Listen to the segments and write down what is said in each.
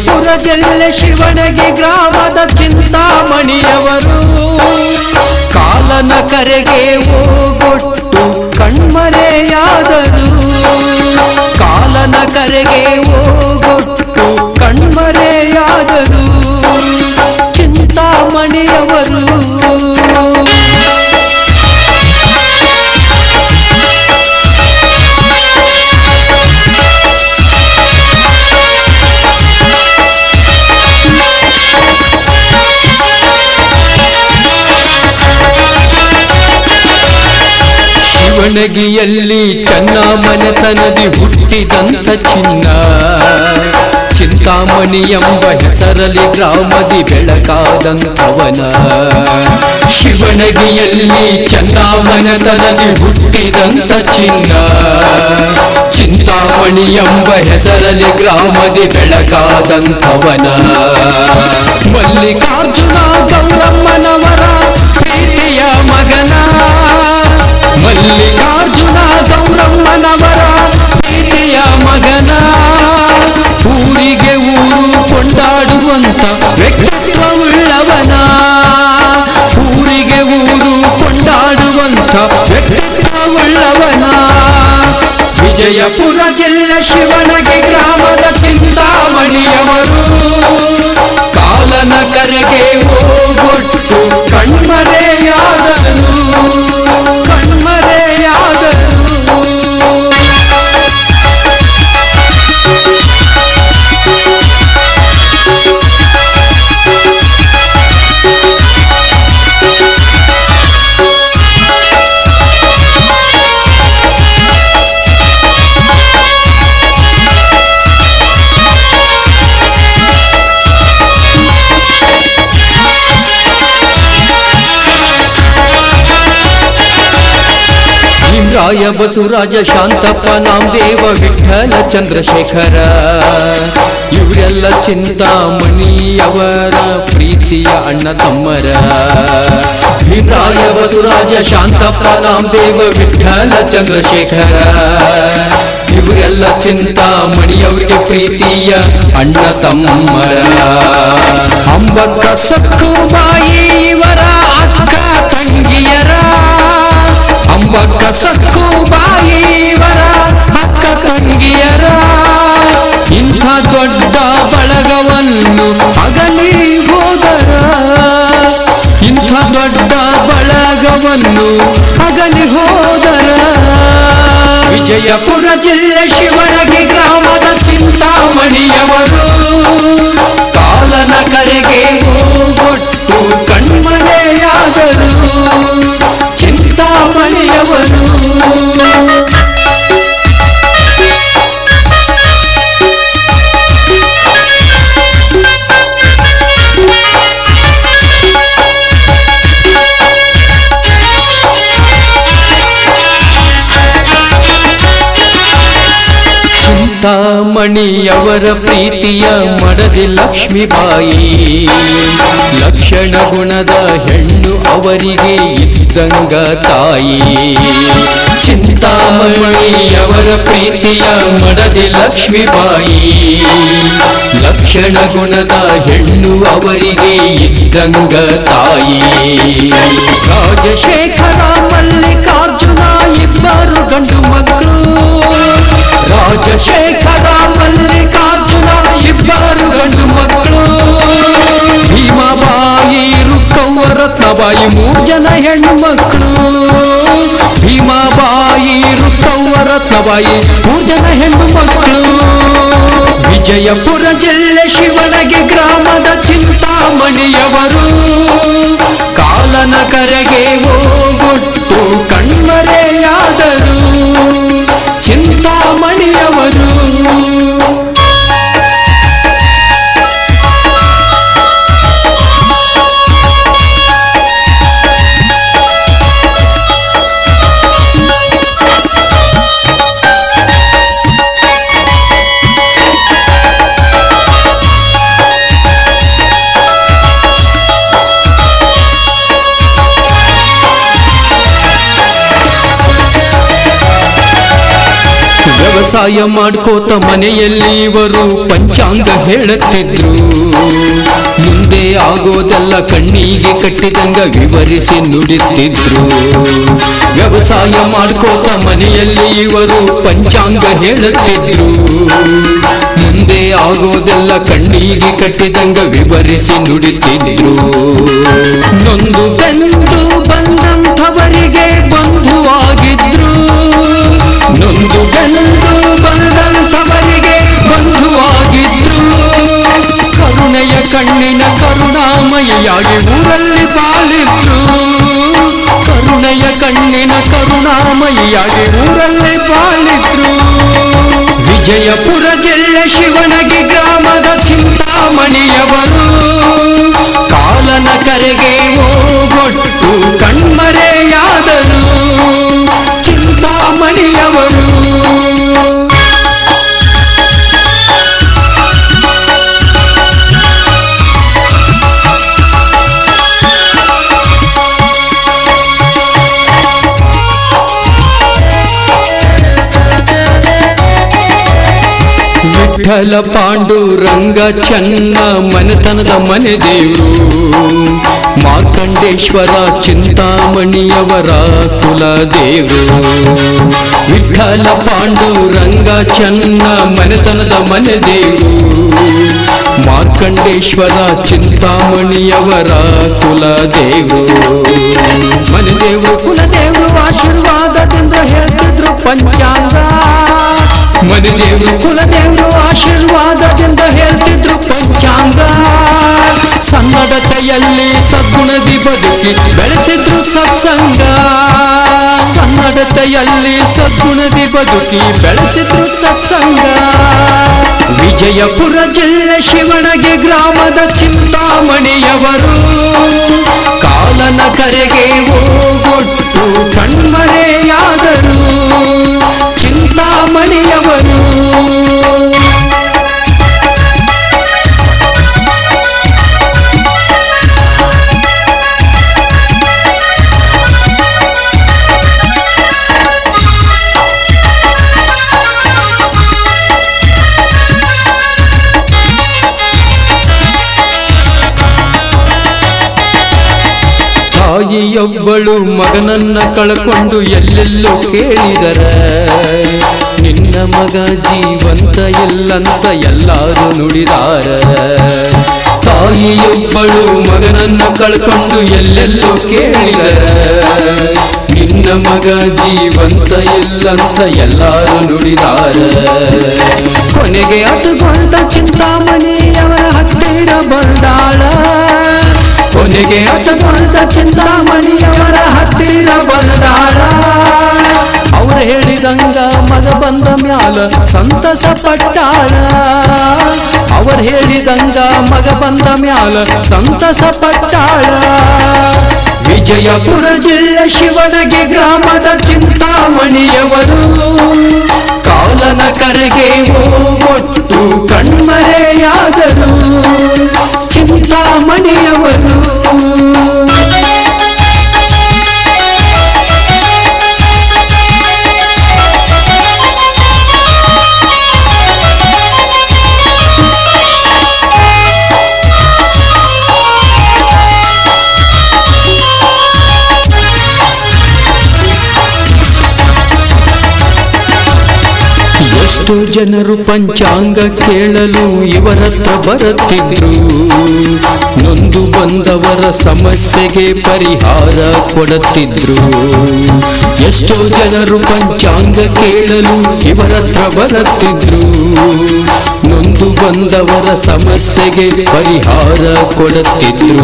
ವಿಜಯಪುರ ಶಿವಣಗಿ ಗ್ರಾಮದ ಚಿಂತಾಮಣಿಯವರು. ಕಾಲನ ಕರೆಗೆ ಓಗೊಟ್ಟು ಕಣ್ಮರೆಯಾದರು. ಕಾಲನ ಕರೆಗೆ ಓಗೊಟ್ಟು ಕಣ್ಮರೆಯಾದರು. ಚಿಂತಾಮಣಿಯವರು. ಶಿವಣಗಿಯಲ್ಲಿ ಚನ್ನಾಮನೆತನದಿ ಹುಟ್ಟಿದಂತ ಚಿನ್ನ. ಚಿಂತಾಮಣಿ ಎಂಬ ಹೆಸರಲ್ಲಿ ಗ್ರಾಮದಿ ಬೆಳಕಾದಂಥವನ ಶಿವಣಗಿಯಲ್ಲಿ ಚನ್ನಾಮನೆತನದಿ ಹುಟ್ಟಿದಂತ ಚಿನ್ನ. ಚಿಂತಾಮಣಿ ಎಂಬ ಹೆಸರಲ್ಲಿ ಗ್ರಾಮದಿ ಬೆಳಕಾದಂಥವನ ವ್ಯಕ್ತಿತ್ವವುಳ್ಳವನ ವಿಜಯಪುರ ಜಿಲ್ಲೆ ಶಿವನಗೆ ಗ್ರಾಮದ ಚಿಂತಾಮಣಿಯವರು. ಕಾಲನ ಕರೆಗೆ ಹೋಗೊಟ್ಟು ಭೀಮರಾಯ ಬಸವರಾಜ ಶಾಂತಪ್ಪ ನಾಮದೇವ ವಿಠಲ ಚಂದ್ರಶೇಖರ. ಇವರೆಲ್ಲ ಚಿಂತಾಮಣಿಯವರ, ಪ್ರೀತಿಯ ಅಣ್ಣ ತಮ್ಮರ ಭೀಮರಾಯ ಬಸವರಾಜ ಶಾಂತಪ್ಪ ನಾಮದೇವ ವಿಠಲ ಚಂದ್ರಶೇಖರ. ಇವರೆಲ್ಲ ಚಿಂತಾಮಣಿಯವರಿಗೆ ಪ್ರೀತಿಯ ಅಣ್ಣ ತಮ್ಮರ ಅಂಬಕ್ಕ ಸಕ್ಕುಬಾಯಿ ಇವರ ಅಂಬಕ್ಕ ಬಾಯಿ ಇವರ ಅಕ್ಕ ತಂಗಿಯರ. ಇಂಥ ದೊಡ್ಡ ಬಳಗವನ್ನು ಅಗಲಿ ಹೋದರ. ಇಂಥ ದೊಡ್ಡ ಬಳಗವನ್ನು ಅಗಲಿ ಹೋದರ. ವಿಜಯಪುರ ಜಿಲ್ಲೆ ಶಿವಣಗಿ ಗ್ರಾಮದ ಚಿಂತಾಮಣಿಯವರು, ಕಾಲನ ಕರೆಗೆ ಹೋಗೊಟ್ಟು ಕಣ್ಮರೆಯಾದರು. ಚಿಂತಾಮಣಿಯವರ ಪ್ರೀತಿಯ ಮಡದಿ ಲಕ್ಷ್ಮೀಬಾಯಿ. ಲಕ್ಷಣ ಗುಣದ ಹೆಣ್ಣು ಅವರಿಗೆ ಇದ್ದಂಗ ತಾಯಿ. ಚಿಂತಾಮಣಿಯವರ ಪ್ರೀತಿಯ ಮಡದಿ ಲಕ್ಷ್ಮೀಬಾಯಿ. ಲಕ್ಷಣ ಗುಣದ ಹೆಣ್ಣು ಅವರಿಗೆ ಇದ್ದಂಗ ತಾಯಿ. ರಾಜಶೇಖರ ಮಲ್ಲಿಕಾರ್ಜುನ ಇಬ್ಬರು ಗಂಡು ಮಕ್ಕಳು. ರಾಜಶೇಖರ ಮಲ್ಲಿಕಾರ್ಜುನ ಇಬ್ಬರು ಗಂಡು ಮಕ್ಕಳು. ಭೀಮಬಾಯಿ ರುಕ್ಕವ್ವ ರತ್ನಬಾಯಿ ಮೂರು ಜನ ಹೆಣ್ಣು ಮಕ್ಕಳು ಭೀಮಬಾಯಿ ರುಕ್ಕವ್ವ ರತ್ನಬಾಯಿ ಮೂರು ಜನ ಹೆಣ್ಣು ಮಕ್ಕಳು ವಿಜಯಪುರ ಜಿಲ್ಲೆ ಶಿವನಗಿ ಗ್ರಾಮದ ಚಿಂತಾಮಣಿಯವರು. ಕಾಲನ ಕರೆಗೆ ಹೋಗೊಟ್ಟು ಕಣ್ಮರೆಯಾದರು. ವ್ಯವಸಾಯ ಮಾಡ್ಕೋತ ಮನೆಯಲ್ಲಿ ಇವರು ಪಂಚಾಂಗ ಹೇಳುತ್ತಿದ್ರು. ಮುಂದೆ ಆಗೋದೆಲ್ಲ ಕಣ್ಣಿಗೆ ಕಟ್ಟಿದಂಗ ವಿವರಿಸಿ ನುಡಿತಿದ್ರು. ವ್ಯವಸಾಯ ಮಾಡ್ಕೋತ ಮನೆಯಲ್ಲಿ ಇವರು ಪಂಚಾಂಗ ಹೇಳುತ್ತಿದ್ರು. ಮುಂದೆ ಆಗೋದೆಲ್ಲ ಕಣ್ಣಿಗೆ ಕಟ್ಟಿದಂಗ ವಿವರಿಸಿ ನುಡಿತಿದ್ರು. ನೊಂದು ಬೆಂದು ಬಂದಂಥವರಿಗೆ ಬಂಧುವಾಗಿದ್ರು. ನೊಂದು ಬೆಂದು ಕರುಣಾಮಯಿಯಾಗಿ ಊರಲ್ಲೇ ಬಾಳಿದ್ರು ವಿಜಯಪುರ ಜಿಲ್ಲೆ ಶಿವನಗಿ ಗ್ರಾಮದ ಚಿಂತಾಮಣಿಯವರು. ಕಾಲನ ಕರೆಗೆ ವಿಠಲ ಪಾಂಡುರಂಗ ಚನ್ನ ಮನೆತನದ ಮನೆ ದೇವರು ಮಾರ್ಕಂಡೇಶ್ವರ ಚಿಂತಾಮಣಿಯವರ ಕುಲದೇವರು ವಿಠಲ ಪಾಂಡುರಂಗ ಚನ್ನ ಮನೆತನದ ಮನೆ ದೇವರು ಮಾರ್ಕಂಡೇಶ್ವರ ಚಿಂತಾಮಣಿಯವರ ಕುಲದೇವರು ಮನೆ ದೇವರು ಕುಲದೇವರು ಆಶೀರ್ವಾದದಿಂದ ಹೇಳ್ತಿದ್ರು ಪಂಚಾಂಗ ಮನೆ ದೇವರು ಕುಲದೇವರು ಆಶೀರ್ವಾದದಿಂದ ಹೇಳ್ತಿದ್ರು ಪಂಚಾಂಗ ಸನ್ನಡತೆಯಲ್ಲಿ ಸದ್ಗುಣದಿ ಬದುಕಿ ಬೆಳೆಸಿದ್ರು ಸತ್ಸಂಗ. ಸನ್ನಡತೆಯಲ್ಲಿ ಸದ್ಗುಣದಿ ಬದುಕಿ ಬೆಳೆಸಿದ್ರು ಸತ್ಸಂಗ. ವಿಜಯಪುರ ಜಿಲ್ಲೆ ಶಿವಣಗಿ ಗ್ರಾಮದ ಚಿಂತಾಮಣಿಯವರು. ಕಾಲನ ಕರೆಗೆ ಹೋಗೊಟ್ಟು ಕಣ್ಮರೆಯಾದರು. ತಾಯಿಯೊಬ್ಬಳು ಮಗನನ್ನ ಕಳ್ಕೊಂಡು ಎಲ್ಲೆಲ್ಲೋ ಕೇಳಿದರೆ, ನಿನ್ನ ಮಗ ಜೀವಂತ ಇಲ್ಲಂತ ಎಲ್ಲರೂ ನುಡಿದಾರ. ತಾಯಿಯೊಬ್ಬಳು ಮಗನನ್ನ ಕಳ್ಕೊಂಡು ಎಲ್ಲೆಲ್ಲೋ ಕೇಳಿದರೆ, ನಿನ್ನ ಮಗ ಜೀವಂತ ಇಲ್ಲಂತ ಎಲ್ಲರೂ ನುಡಿದಾರ. ಕೊನೆಗೆ ಅದು ಬಂದ ಚಿಂತಾಮಣಿಯವರ ಹತ್ತಿರ ಬಂದಾಳ. ಕೊನೆಗೆ ಅತಗೊಂಡ ಚಿಂತಾಮಣಿಯವರ ಹತ್ತಿರ ಬಂದಾಳ. ಅವ್ರ ಹೇಳಿದಂಗ ಮಗ ಬಂದ ಮ್ಯಾಲ ಸಂತಸ ಪಟ್ಟಾಳ. ಅವ್ರ ಹೇಳಿದಂಗ ಮಗ ಬಂದ ಮ್ಯಾಲ ಸಂತಸ ಪಟ್ಟಾಳ. ವಿಜಯಪುರ ಜಿಲ್ಲೆ ಶಿವನಗಿ ಗ್ರಾಮದ ಚಿಂತಾಮಣಿಯವರು ಕಾಲನ ಕರೆಗೆ ಹೋಗೊಟ್ಟು ಕಣ್ಮರೆಯಾದರು. ಎಷ್ಟೋ ಜನರು ಪಂಚಾಂಗ ಕೇಳಲು ಇವರತ್ರ ಬರುತ್ತಿದ್ರು ನೊಂದು ಬಂದವರ ಸಮಸ್ಯೆಗೆ ಪರಿಹಾರ ಕೊಡುತ್ತಿದ್ರು. ಎಷ್ಟೋ ಜನರು ಪಂಚಾಂಗ ಕೇಳಲು ಇವರತ್ರ ಬರುತ್ತಿದ್ರು. ನೊಂದು ಬಂದವರ ಸಮಸ್ಯೆಗೆ ಪರಿಹಾರ ಕೊಡುತ್ತಿದ್ರು.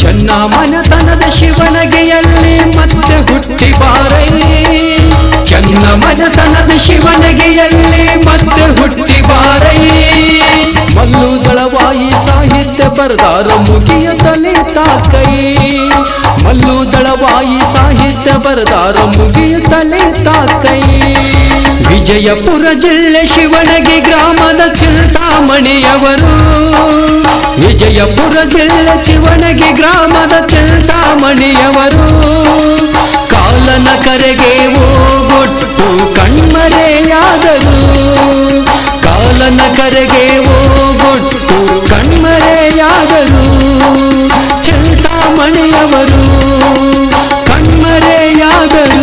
ಚೆನ್ನಮನತನದ ಶಿವನಗೆಯಲ್ಲಿ ಮತ್ತೆ ಹುಟ್ಟಿ ಬಾರೈ ಚನ್ನ ಮನತನದ ಶಿವನಗೆಯಲ್ಲಿ ಮತ್ತೆ ಹುಟ್ಟಿ ಬಾರೈ. ಮಲ್ಲು ದಳವಾಯಿ ಸಾಹಿತ್ಯ ಬರದಾರ ಮುಗಿಯ ತಲೆ ತಾಕೈ. ಮಲ್ಲು ದಳವಾಯಿ ಸಾಹಿತ್ಯ ಬರದಾರ ಮುಗಿಯ ತಲೆ ತಾಕೈ. ವಿಜಯಪುರ ಜಿಲ್ಲೆ ಶಿವಣಗಿ ಗ್ರಾಮದ ಚಿಂತಾಮಣಿಯವರು. ವಿಜಯಪುರ ಜಿಲ್ಲೆ ಶಿವಣಗಿ ಗ್ರಾಮದ ಚಿಂತಾಮಣಿಯವರು. ಕಾಲನ ಕರೆಗೆ ಹೋಗೊಟ್ಟು ಹೋದರು ಕಾಲನ ಕರೆಗೆ ಹೋಗೊಟ್ಟು ಕಣ್ಮರೆಯಾದರು ಚಿಂತಾಮಣಿಯವರು ಕಣ್ಮರೆಯಾದರು